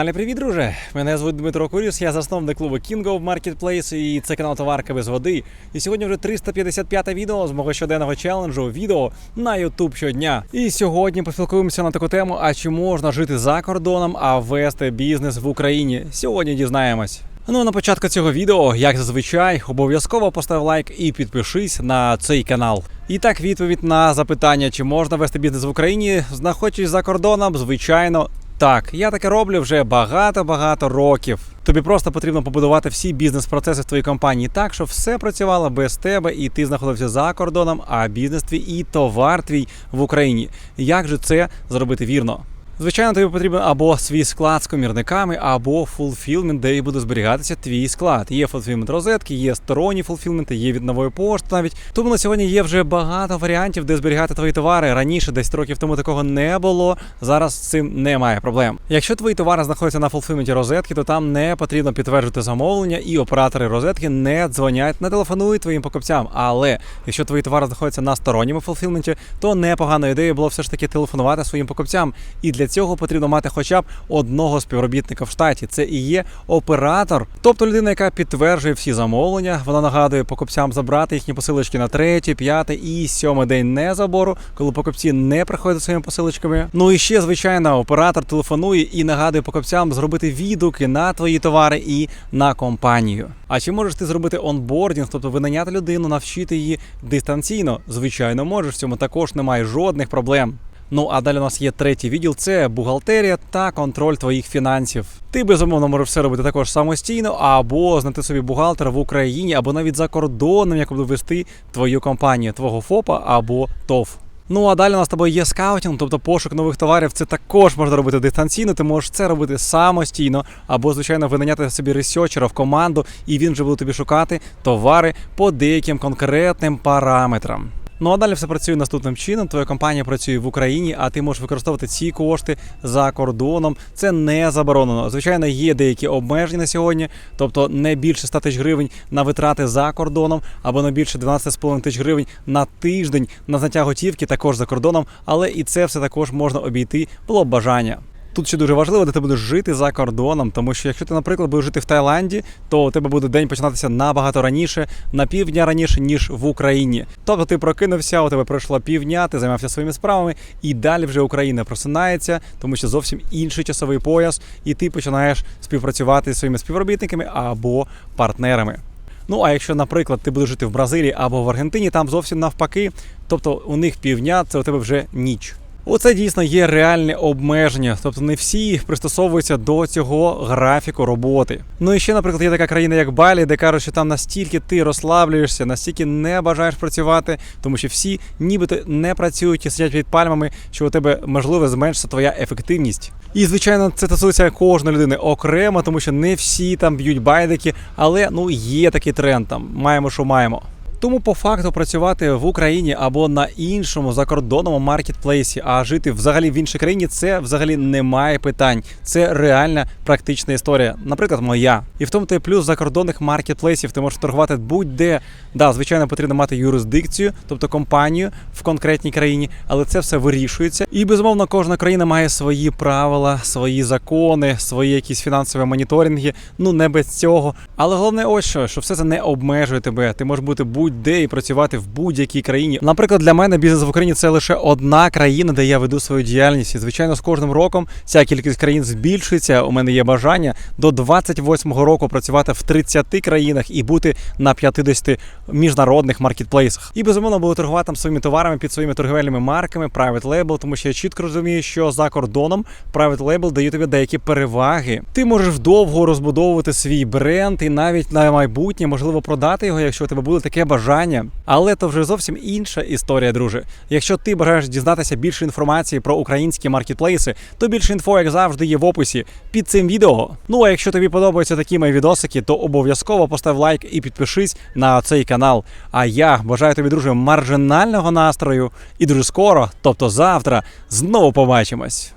каналі Привіт, друже! Мене звуть Дмитро Куріс, я засновник клубу King of Marketplace і це канал Товарка без води. І сьогодні вже 355 відео з мого щоденного челенджу відео на YouTube щодня. І сьогодні поспілкуємося на таку тему: а чи можна жити за кордоном, а вести бізнес в Україні? Сьогодні дізнаємось. Ну, на початку цього відео, як зазвичай, обов'язково постав лайк і підпишись на цей канал. І так, відповідь на запитання, чи можна вести бізнес в Україні, знаходячись за кордоном, звичайно, так, я таке роблю вже багато-багато років. Тобі просто потрібно побудувати всі бізнес-процеси в твоїй компанії так, щоб все працювало без тебе, і ти знаходився за кордоном, а бізнес твій і товар твій в Україні. Як же це зробити вірно? Звичайно, тобі потрібен або свій склад з комірниками, або фулфілмент, де і буде зберігатися твій склад. Є фулфілмент розетки, є сторонні фулфілменти, є від нової пошти навіть. Тому на сьогодні є вже багато варіантів, де зберігати твої товари. Раніше, десь років тому такого не було. Зараз з цим немає проблем. Якщо твої товари знаходяться на фулфілменті розетки, то там не потрібно підтверджувати замовлення, і оператори розетки не дзвонять, не телефонують твоїм покупцям. Але якщо твої товари знаходяться на сторонньому фулфілменті, то непоганою ідеєю було все ж таки телефонувати своїм покупцям. І для цього потрібно мати хоча б одного співробітника в штаті. Це і є оператор, тобто людина, яка підтверджує всі замовлення. Вона нагадує покупцям забрати їхні посилочки на третій, п'ятий і сьомий день не забору, коли покупці не приходять за своїми посилочками. Ну і ще звичайно, оператор телефонує і нагадує покупцям зробити відгуки на твої товари і на компанію. А чи можеш ти зробити онбордінг, тобто винайняти людину, навчити її дистанційно? Звичайно, можеш в цьому також немає жодних проблем. Ну а далі у нас є третій відділ: це бухгалтерія та контроль твоїх фінансів. Ти безумовно можеш все робити також самостійно, або знайти собі бухгалтера в Україні, або навіть за кордоном, як буде вести твою компанію, твого ФОПа або ТОВ. Ну а далі у нас з тобою є скаутінг, тобто пошук нових товарів. Це також можна робити дистанційно. Ти можеш це робити самостійно, або звичайно винайняти собі ресерчера в команду, і він вже буде тобі шукати товари по деяким конкретним параметрам. Ну а далі все працює наступним чином. Твоя компанія працює в Україні, а ти можеш використовувати ці кошти за кордоном. Це не заборонено. Звичайно, є деякі обмеження на сьогодні, тобто не більше 100 тисяч гривень на витрати за кордоном, або не більше 12,5 тисяч гривень на тиждень на зняття готівки, також за кордоном. Але і це все також можна обійти було б бажання. Тут ще дуже важливо, де ти будеш жити за кордоном, тому що якщо ти, наприклад, будеш жити в Таїланді, то у тебе буде день починатися набагато раніше, на півдня раніше, ніж в Україні. Тобто ти прокинувся, у тебе пройшло півдня, ти займався своїми справами, і далі вже Україна просинається, тому що зовсім інший часовий пояс, і ти починаєш співпрацювати зі своїми співробітниками або партнерами. Ну а якщо, наприклад, ти будеш жити в Бразилії або в Аргентині, там зовсім навпаки, тобто у них півдня, це у тебе вже ніч. Оце дійсно є реальне обмеження, тобто не всі пристосовуються до цього графіку роботи. Ну і ще, наприклад, є така країна, як Балі, де кажуть, що там настільки ти розслаблюєшся, настільки не бажаєш працювати, тому що всі нібито не працюють і сидять під пальмами, що у тебе можливо зменшиться твоя ефективність. І звичайно, це стосується кожної людини окремо, тому що не всі там б'ють байдики, але ну є такий тренд там. Маємо, що маємо. Тому по факту працювати в Україні або на іншому закордонному маркетплейсі, а жити взагалі в іншій країні, це взагалі немає питань. Це реальна практична історія. Наприклад, моя. І в тому ти плюс закордонних маркетплейсів ти можеш торгувати будь-де. Да, звичайно, потрібно мати юрисдикцію, тобто компанію в конкретній країні, але це все вирішується. І безумовно, кожна країна має свої правила, свої закони, свої якісь фінансові моніторинги. Ну не без цього. Але головне, ось що, що все це не обмежує тебе. Ти можеш бути будь будь-де і працювати в будь-якій країні. Наприклад, для мене бізнес в Україні це лише одна країна, де я веду свою діяльність. І звичайно, з кожним роком ця кількість країн збільшується. У мене є бажання до 28-го року працювати в 30 країнах і бути на 50 міжнародних маркетплейсах. І безумовно буду торгувати там своїми товарами під своїми торговельними марками, private label, тому що я чітко розумію, що за кордоном private label дає тобі деякі переваги. Ти можеш вдовго розбудовувати свій бренд і навіть на майбутнє можливо продати його, якщо у тебе буде таке бажання бажання, але то вже зовсім інша історія, друже. Якщо ти бажаєш дізнатися більше інформації про українські маркетплейси, то більше інфо, як завжди, є в описі під цим відео. Ну а якщо тобі подобаються такі мої відосики, то обов'язково постав лайк і підпишись на цей канал. А я бажаю тобі, друже, маржинального настрою і дуже скоро, тобто завтра, знову побачимось.